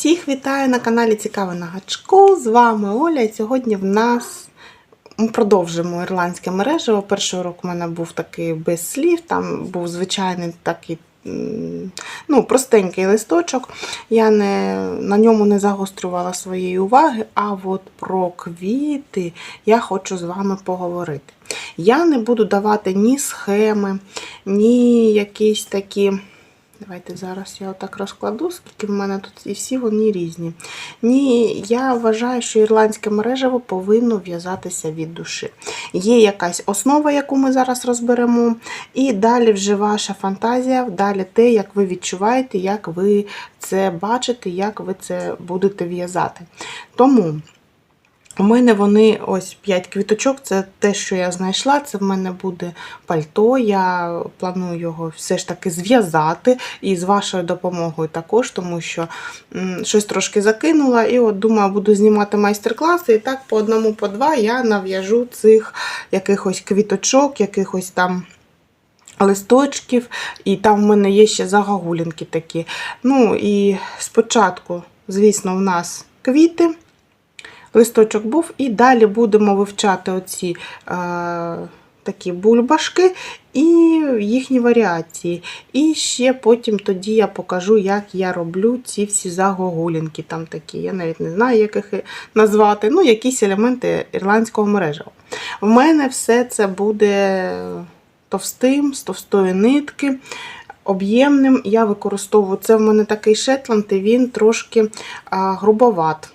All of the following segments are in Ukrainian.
Всіх вітаю на каналі Цікаве на гачку. З вами Оля. І сьогодні в нас ми продовжимо ірландське мережево. Перший урок у мене був такий без слів, там був звичайний такий. Ну, простенький листочок. Я не, на ньому не загострювала своєї уваги, а от про квіти я хочу з вами поговорити. Я не буду давати ні схеми, ні якісь такі. Давайте зараз я отак розкладу, скільки в мене тут і всі вони різні. Ні, я вважаю, що ірландське мережево повинно в'язатися від душі. Є якась основа, яку ми зараз розберемо, і далі вже ваша фантазія, далі те, як ви відчуваєте, як ви це бачите, як ви це будете в'язати. Тому. У мене вони ось 5 квіточок, це те, що я знайшла. Це в мене буде пальто. Я планую його все ж таки зв'язати і з вашою допомогою також, тому що щось трошки закинула. І от думаю, буду знімати майстер-класи. І так по одному, по два я нав'яжу цих якихось квіточок, якихось там. Листочків, і там в мене є ще загогулінки такі. Ну і спочатку, звісно, в нас квіти листочок був, і далі будемо вивчати оці е, такі бульбашки і їхні варіації. І ще потім тоді я покажу, як я роблю ці всі загогулінки. Там такі, я навіть не знаю, як їх назвати. Ну, якісь елементи ірландського мережева. В мене все це буде товстим, з товстої нитки. Об'ємним я використовую це в мене такий шетланд, і він трошки а, грубоват.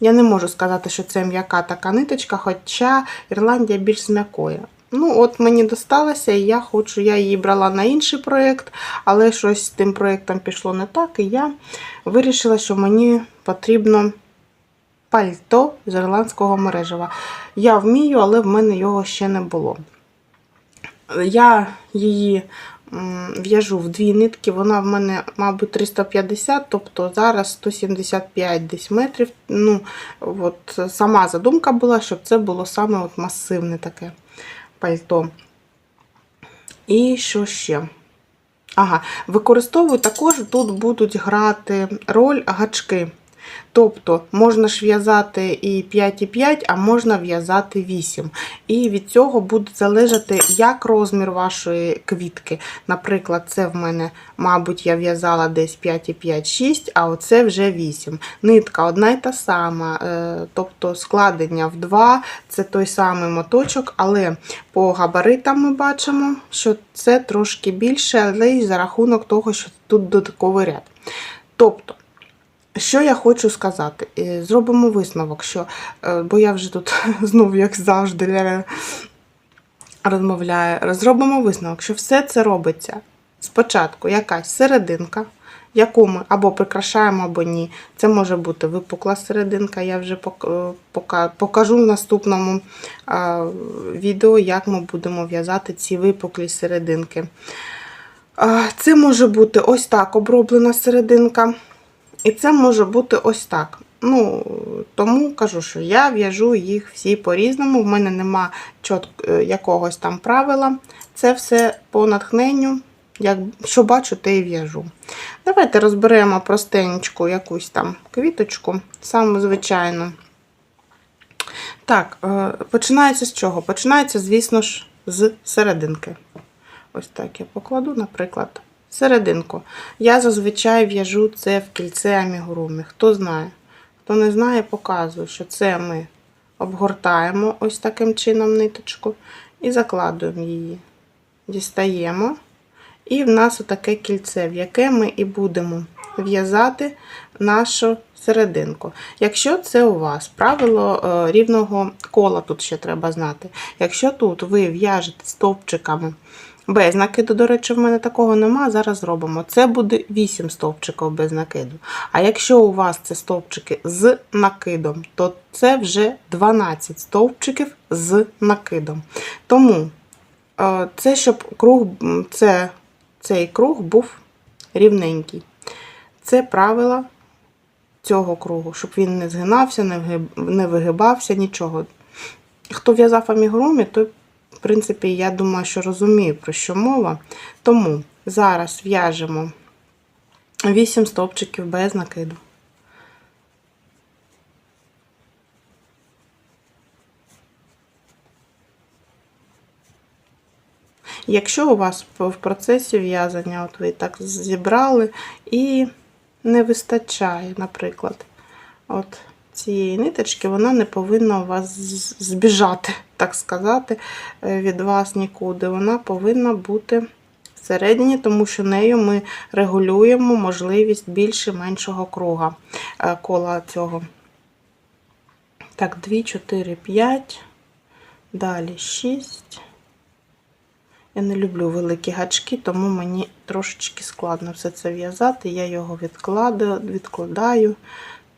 Я не можу сказати, що це м'яка така ниточка, хоча Ірландія більш з м'якою. Ну, от мені досталося, і я хочу, я її брала на інший проєкт, але щось з тим проєктом пішло не так, і я вирішила, що мені потрібно пальто з ірландського мережева. Я вмію, але в мене його ще не було. Я її в'яжу в дві нитки, вона в мене, мабуть, 350, тобто зараз 175 десь метрів. Ну, от Сама задумка була, щоб це було саме от масивне таке пальто. І що ще? Ага, використовую також, тут будуть грати роль гачки. Тобто можна ж в'язати і 5,5, а можна в'язати 8. І від цього буде залежати, як розмір вашої квітки. Наприклад, це в мене, мабуть, я в'язала десь 5,5-6, а оце вже 8. Нитка одна й та сама, е, тобто складення в 2 це той самий моточок, але по габаритам ми бачимо, що це трошки більше, але й за рахунок того, що тут додатковий ряд. Тобто, що я хочу сказати? Зробимо висновок, що, е, бо я вже тут знову, як завжди, розмовляю. Зробимо висновок, що все це робиться спочатку якась серединка, яку ми або прикрашаємо, або ні. Це може бути випукла серединка. Я вже е, пока- покажу в наступному е, відео, як ми будемо в'язати ці випуклі серединки. Це може бути ось так оброблена серединка. І це може бути ось так. Ну, тому кажу, що я в'яжу їх всі по-різному. В мене нема чот, е, якогось там правила. Це все по натхненню. Як, що бачу, те і в'яжу. Давайте розберемо простенечку якусь там квіточку, саму звичайну. Так, е, починається з чого? Починається, звісно ж, з серединки. Ось так я покладу, наприклад, серединку. Я зазвичай в'яжу це в кільце амігурумі. Хто знає? Хто не знає, показую, що це ми обгортаємо ось таким чином ниточку і закладуємо її. Дістаємо. І в нас отаке кільце, в яке ми і будемо в'язати нашу серединку. Якщо це у вас правило е, рівного кола, тут ще треба знати. Якщо тут ви в'яжете стовпчиками без накиду, до речі, в мене такого нема, зараз зробимо. Це буде 8 стовпчиків без накиду. А якщо у вас це стовпчики з накидом, то це вже 12 стовпчиків з накидом. Тому е, це щоб круг, це, цей круг був рівненький. Це правила цього кругу, щоб він не згинався, не вигибався, нічого. Хто в'язав амігурумі, той, в принципі, я думаю, що розумію, про що мова. Тому зараз в'яжемо 8 стовпчиків без накиду. Якщо у вас в процесі в'язання, от ви так зібрали і не вистачає, наприклад, от цієї ниточки, вона не повинна у вас збіжати, так сказати, е, від вас нікуди. Вона повинна бути всередині, тому що нею ми регулюємо можливість більше меншого круга е, кола цього. Так, 2, 4, 5, далі 6. Я не люблю великі гачки, тому мені трошечки складно все це в'язати. Я його відкладаю, відкладаю.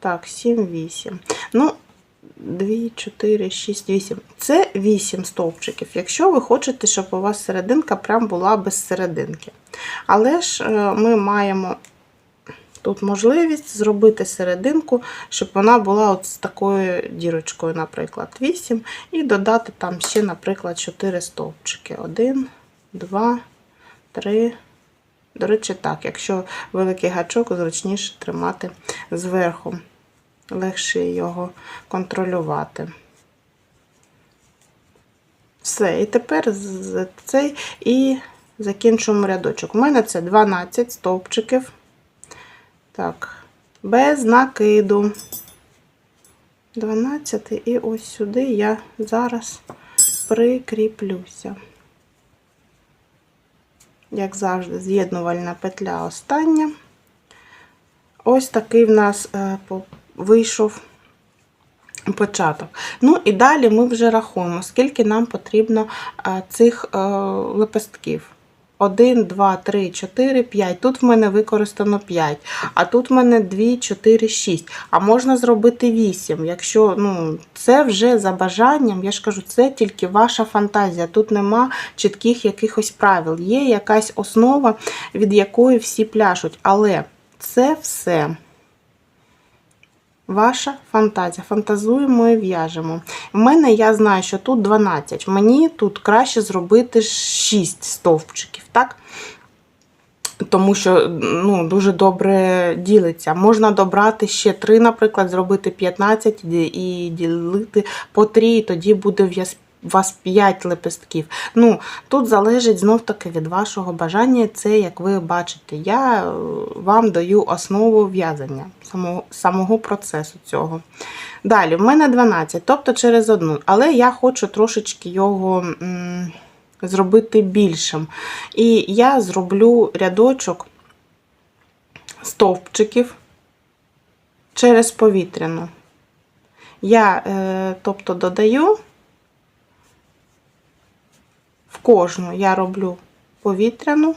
Так, 7, 8. Ну, 2, 4, 6, 8. Це 8 стовпчиків. Якщо ви хочете, щоб у вас серединка прям була без серединки. Але ж е, ми маємо тут можливість зробити серединку, щоб вона була от з такою дірочкою, наприклад, 8, і додати там ще, наприклад, 4 стовпчики. 1, 2, 3. До речі, так, якщо великий гачок, зручніше тримати зверху. Легше його контролювати. Все, і тепер цей і закінчуємо рядочок. У мене це 12 стовпчиків. Так, без накиду. 12 і ось сюди я зараз прикріплюся. Як завжди, з'єднувальна петля остання. Ось такий в нас е, вийшов початок. Ну і далі ми вже рахуємо, скільки нам потрібно е, цих е, лепестків. 1, 2, 3, 4, 5. Тут в мене використано 5. А тут в мене 2, 4, 6. А можна зробити 8. Якщо ну, це вже за бажанням, я ж кажу, це тільки ваша фантазія. Тут нема чітких якихось правил. Є якась основа, від якої всі пляшуть. Але це все ваша фантазія. Фантазуємо і в'яжемо. В мене я знаю, що тут 12. Мені тут краще зробити 6 стовпчиків, так? Тому що ну, дуже добре ділиться. Можна добрати ще 3, наприклад, зробити 15 і- ділити по 3, і тоді буде в'яз- у вас 5 лепестків. Ну, тут залежить знов-таки від вашого бажання. Це, як ви бачите, я е, вам даю основу в'язання самого, самого процесу цього. Далі, в мене 12, тобто через одну, але я хочу трошечки його зробити більшим. І я зроблю рядочок стовпчиків через повітряну. Я, е, тобто, додаю кожну я роблю повітряну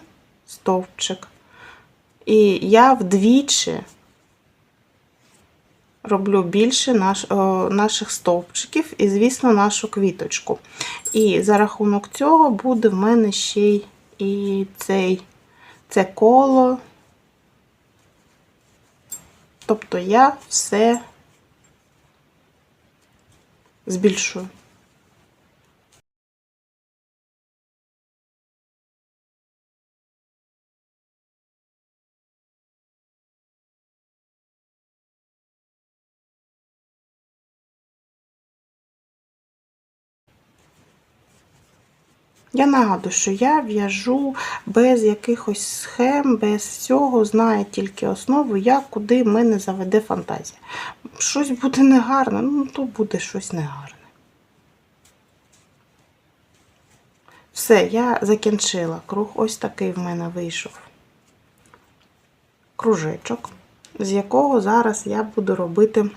стовпчик. І я вдвічі роблю більше наш, о, наших стовпчиків і, звісно, нашу квіточку. І за рахунок цього буде в мене ще й і цей, це коло. Тобто я все збільшую. Я нагадую, що я в'яжу без якихось схем, без всього, знаю тільки основу, як куди мене заведе фантазія. Щось буде негарне, ну то буде щось негарне. Все, я закінчила круг. Ось такий в мене вийшов кружечок, з якого зараз я буду робити.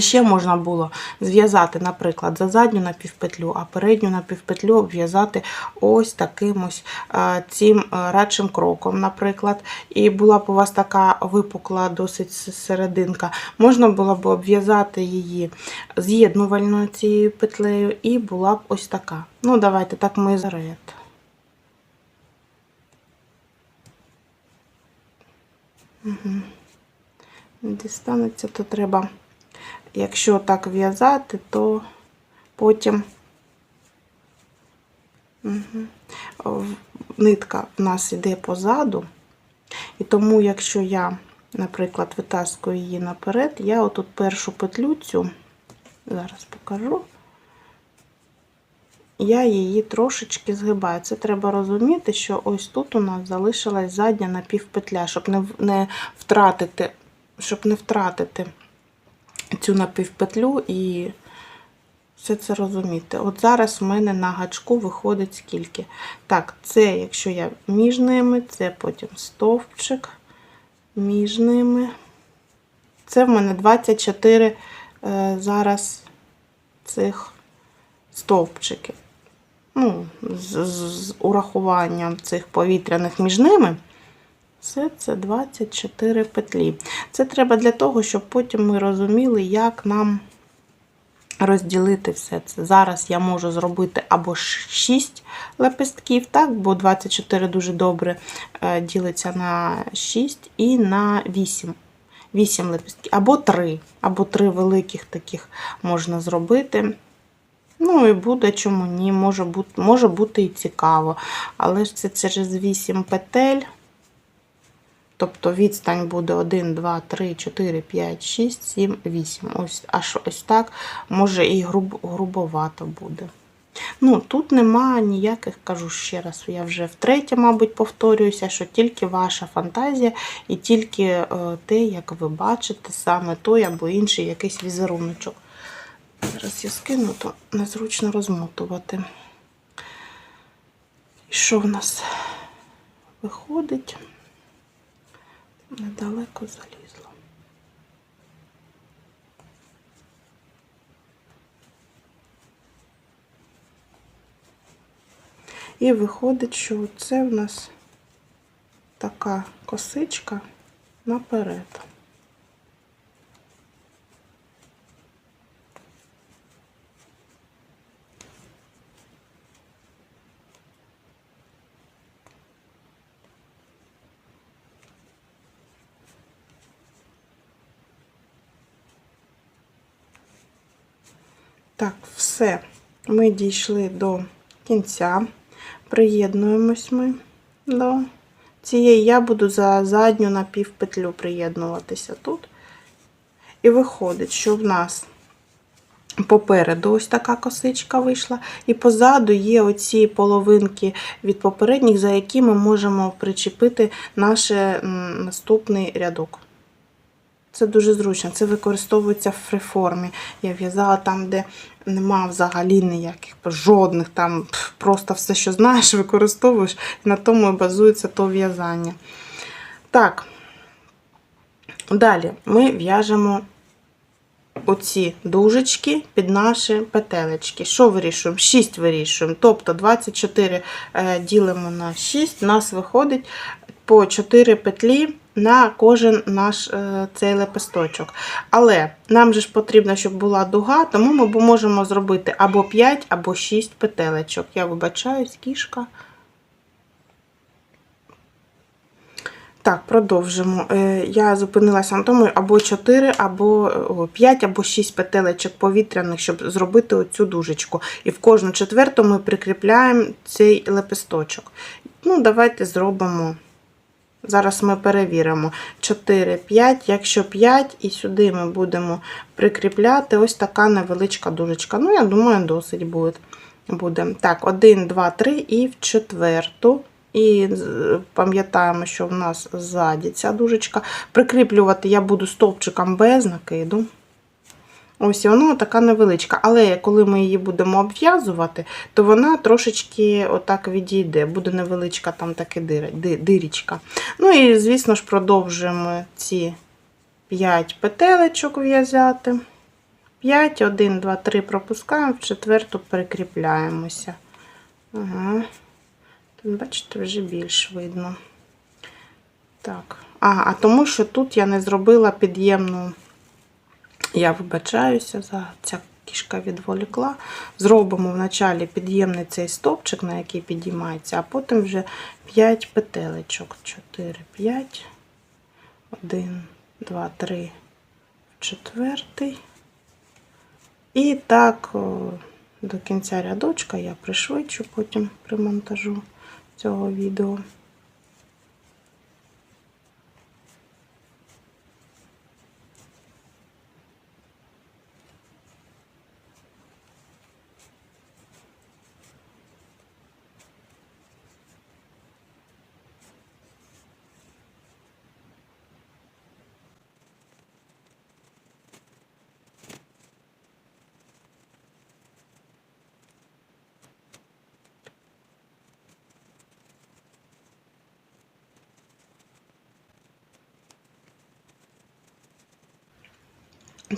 Ще можна було зв'язати, наприклад, за задню напівпетлю, а передню напівпетлю обв'язати ось таким ось е, цим е, радшим кроком, наприклад. І була б у вас така випукла досить серединка. Можна було б обв'язати її з'єднувальною цією петлею, і була б ось така. Ну, давайте так ми заред. Угу. Дістанеться, то треба. Якщо так в'язати, то потім угу. нитка в нас йде позаду, і тому, якщо я, наприклад, витаскую її наперед, я отут першу петлю цю, зараз покажу, я її трошечки згибаю. Це треба розуміти, що ось тут у нас залишилась задня напівпетля, щоб не, не втратити, щоб не втратити цю напівпетлю і все це розуміти. От зараз в мене на гачку виходить скільки. Так, це якщо я між ними, це потім стовпчик між ними. Це в мене 24 е, зараз цих стовпчиків. Ну, з, з, з урахуванням цих повітряних між ними. Все це 24 петлі. Це треба для того, щоб потім ми розуміли, як нам розділити все це. Зараз я можу зробити або 6 лепестків, так, бо 24 дуже добре е, ділиться на 6 і на 8. 8 лепестків, або 3, або 3 великих таких можна зробити. Ну і буде чому ні, може бути, може бути і цікаво. Але ж це через 8 петель. Тобто відстань буде 1, 2, 3, 4, 5, 6, 7, 8. Ось, аж ось так. Може і груб, грубовато буде. Ну, тут нема ніяких, кажу ще раз, я вже втретє, мабуть, повторююся, що тільки ваша фантазія і тільки е, те, як ви бачите, саме той або інший якийсь візеруночок. Зараз я скину, то незручно розмотувати. І що в нас виходить? Недалеко залізло. І виходить, що це в нас така косичка наперед. Так, все. Ми дійшли до кінця. Приєднуємось ми до цієї. Я буду за задню напівпетлю приєднуватися тут. І виходить, що в нас попереду ось така косичка вийшла, і позаду є оці половинки від попередніх, за які ми можемо причепити наш наступний рядок. Це дуже зручно. Це використовується в фриформі. Я в'язала там, де нема взагалі ніяких жодних там просто все, що знаєш, використовуєш. І на тому і базується то в'язання. Так, далі ми в'яжемо оці дужечки під наші петелечки. Що вирішуємо? 6 вирішуємо. Тобто 24 е, ділимо на 6, у нас виходить по 4 петлі на кожен наш е, цей лепесточок. Але нам же ж потрібно, щоб була дуга, тому ми можемо зробити або 5, або 6 петелечок. Я вибачаюсь, кішка. Так, продовжимо. Е, Я зупинилася на тому або 4, або о, 5, або 6 петелечок повітряних, щоб зробити оцю дужечку. І в кожну четверту ми прикріпляємо цей лепесточок. Ну, давайте зробимо. Зараз ми перевіримо 4, 5. Якщо 5, і сюди ми будемо прикріпляти ось така невеличка дужечка. Ну, я думаю, досить буде. Так, 1, 2, 3 і в четверту. І пам'ятаємо, що в нас ззаді ця дужечка. Прикріплювати я буду стовпчиком без накиду. Ось вона така невеличка. Але коли ми її будемо обв'язувати, то вона трошечки отак відійде. Буде невеличка там таки дирічка. Ну і, звісно ж, продовжуємо ці 5 петелечок в'язати. 5, 1, 2, 3 пропускаємо, в четверту прикріпляємося. Ага. Тут, бачите, вже більш видно. Так. А, а тому що тут я не зробила під'ємну. Я вибачаюся за ця кішка відволікла. Зробимо вначалі під'ємний цей стовпчик, на який підіймається, а потім вже 5 петелечок. 4, 5, 1, 2, 3, четвертий. І так до кінця рядочка я пришвидшу потім при монтажу цього відео.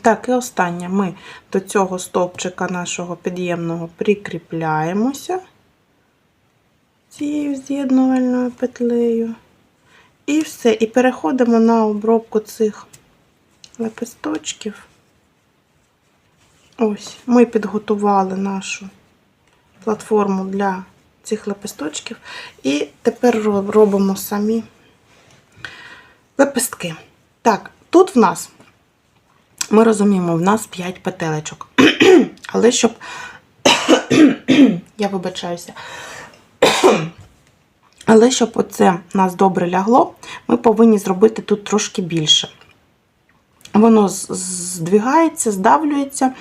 Так, і останнє ми до цього стовпчика нашого під'ємного прикріпляємося цією з'єднувальною петлею. І все. І переходимо на обробку цих лепесточків. Ось, ми підготували нашу платформу для цих лепесточків. І тепер робимо самі лепестки. Так, тут в нас, ми розуміємо, в нас 5 петелечок. Але щоб, я вибачаюся, але щоб оце нас добре лягло, ми повинні зробити тут трошки більше. Воно здвигається, здавлюється,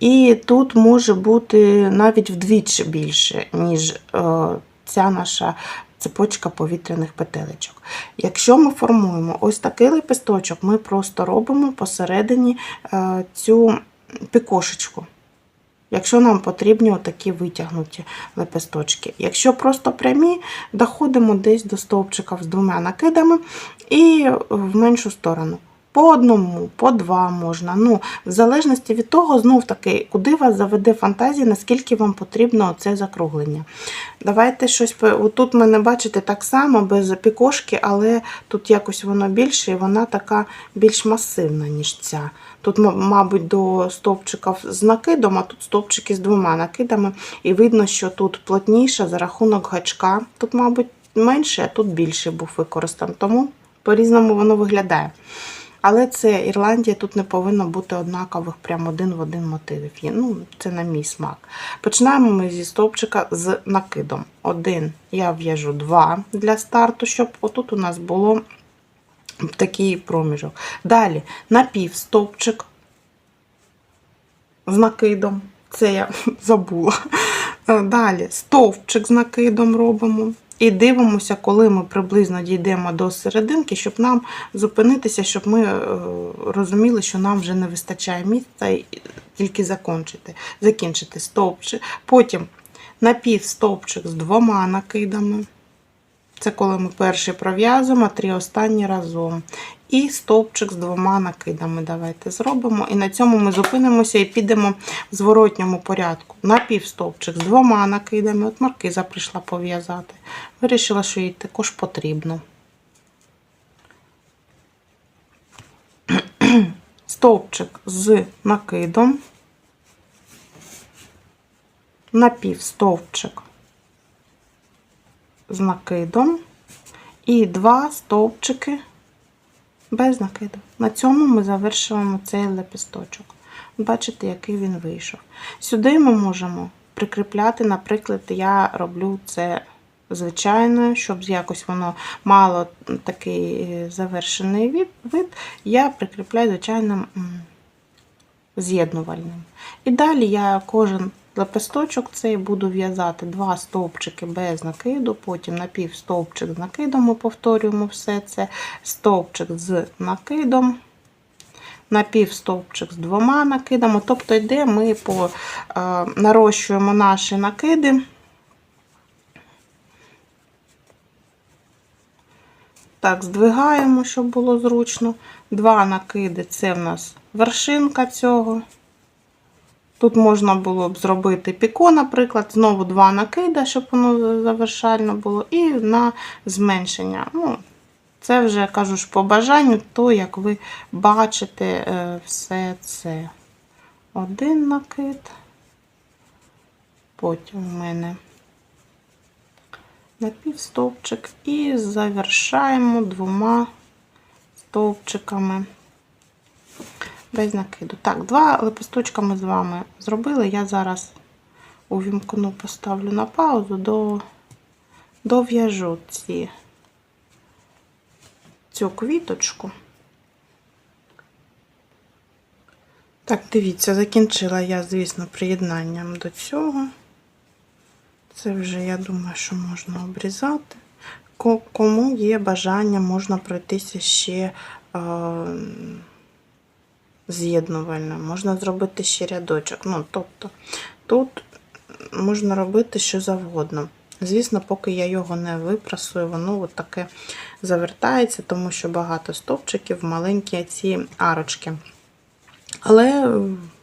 і тут може бути навіть вдвічі більше, ніж е, ця наша цепочка повітряних петелечок. Якщо ми формуємо ось такий лепесточок, ми просто робимо посередині е, цю пікошечку. Якщо нам потрібні отакі витягнуті лепесточки. Якщо просто прямі, доходимо десь до стовпчика з двома накидами і в меншу сторону. По одному, по два можна. Ну, в залежності від того, знов таки, куди вас заведе фантазія, наскільки вам потрібно це закруглення. Давайте щось. Отут мене бачите так само, без пікошки, але тут якось воно більше, і вона така більш масивна, ніж ця. Тут, мабуть, до стовпчиків з накидом, а тут стовпчики з двома накидами. І видно, що тут плотніше за рахунок гачка. Тут, мабуть, менше, а тут більше був використаний. Тому по-різному воно виглядає. Але це Ірландія, тут не повинно бути однакових прям один в один мотивів. Ну, це на мій смак. Починаємо ми зі стовпчика з накидом. Один я в'яжу два для старту, щоб отут у нас було такий проміжок. Далі напів стовпчик з накидом. Це я забула. Далі стовпчик з накидом робимо. І дивимося, коли ми приблизно дійдемо до серединки, щоб нам зупинитися, щоб ми е, розуміли, що нам вже не вистачає місця і тільки закінчити. закінчити стовпчик. Потім напів стовпчик з двома накидами. Це коли ми перший пров'язуємо, а три останні разом. І стовпчик з двома накидами. Давайте зробимо. І на цьому ми зупинимося і підемо в зворотньому порядку. Напів стовпчик з двома накидами. От маркиза прийшла пов'язати. Вирішила, що їй також потрібно. Стовпчик з накидом. Напів стовпчик з накидом і два стовпчики без накиду. На цьому ми завершуємо цей лепісточок. Бачите, який він вийшов. Сюди ми можемо прикріпляти, наприклад, я роблю це звичайно, щоб якось воно мало такий е, завершений вид, я прикріпляю звичайним з'єднувальним. І далі я кожен лепесточок цей буду в'язати два стовпчики без накиду, потім напів стовпчик з накидом ми повторюємо все це, стовпчик з накидом, напів стовпчик з двома накидами. Тобто йде ми по, е, нарощуємо наші накиди. Так, здвигаємо, щоб було зручно. Два накиди це в нас вершинка цього. Тут можна було б зробити піко, наприклад, знову два накида, щоб воно завершально було, і на зменшення. Ну, це вже кажу ж по бажанню, то як ви бачите е, все це. Один накид, потім у мене напівстовпчик і завершаємо двома стовпчиками без накиду. Так, два лепесточка ми з вами зробили. Я зараз увімкну, поставлю на паузу, до, дов'яжу ці, цю квіточку. Так, дивіться, закінчила я, звісно, приєднанням до цього. Це вже, я думаю, що можна обрізати. Кому є бажання, можна пройтися ще е, з'єднувально, можна зробити ще рядочок. Ну, тобто, тут можна робити що завгодно. Звісно, поки я його не випрасую, воно от таке завертається, тому що багато стовпчиків, маленькі ці арочки. Але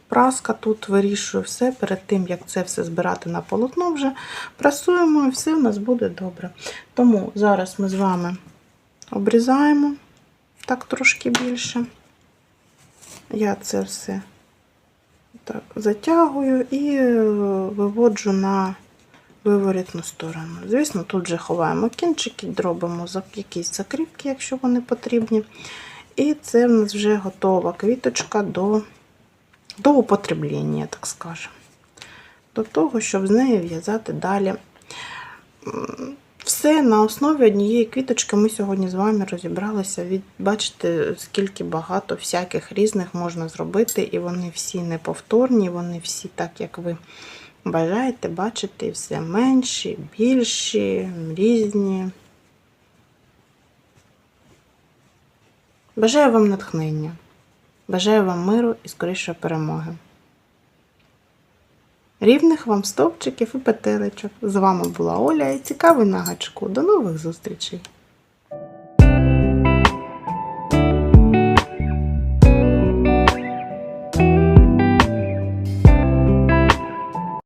праска тут вирішує все перед тим, як це все збирати на полотно, вже прасуємо і все в нас буде добре. Тому зараз ми з вами обрізаємо так трошки більше. Я це все так затягую і е, виводжу на виворітну сторону. Звісно, тут вже ховаємо кінчики, робимо за- якісь закріпки, якщо вони потрібні. І це в нас вже готова квіточка до, до употреблення, так скажемо. До того, щоб з нею в'язати далі. Все на основі однієї квіточки ми сьогодні з вами розібралися. Від, бачите, скільки багато всяких різних можна зробити, і вони всі неповторні, вони всі так, як ви бажаєте, бачите, і все менші, більші, різні. Бажаю вам натхнення. Бажаю вам миру і скорішої перемоги. Рівних вам стовпчиків і петелечок. З вами була Оля і цікавий на гачку. До нових зустрічей!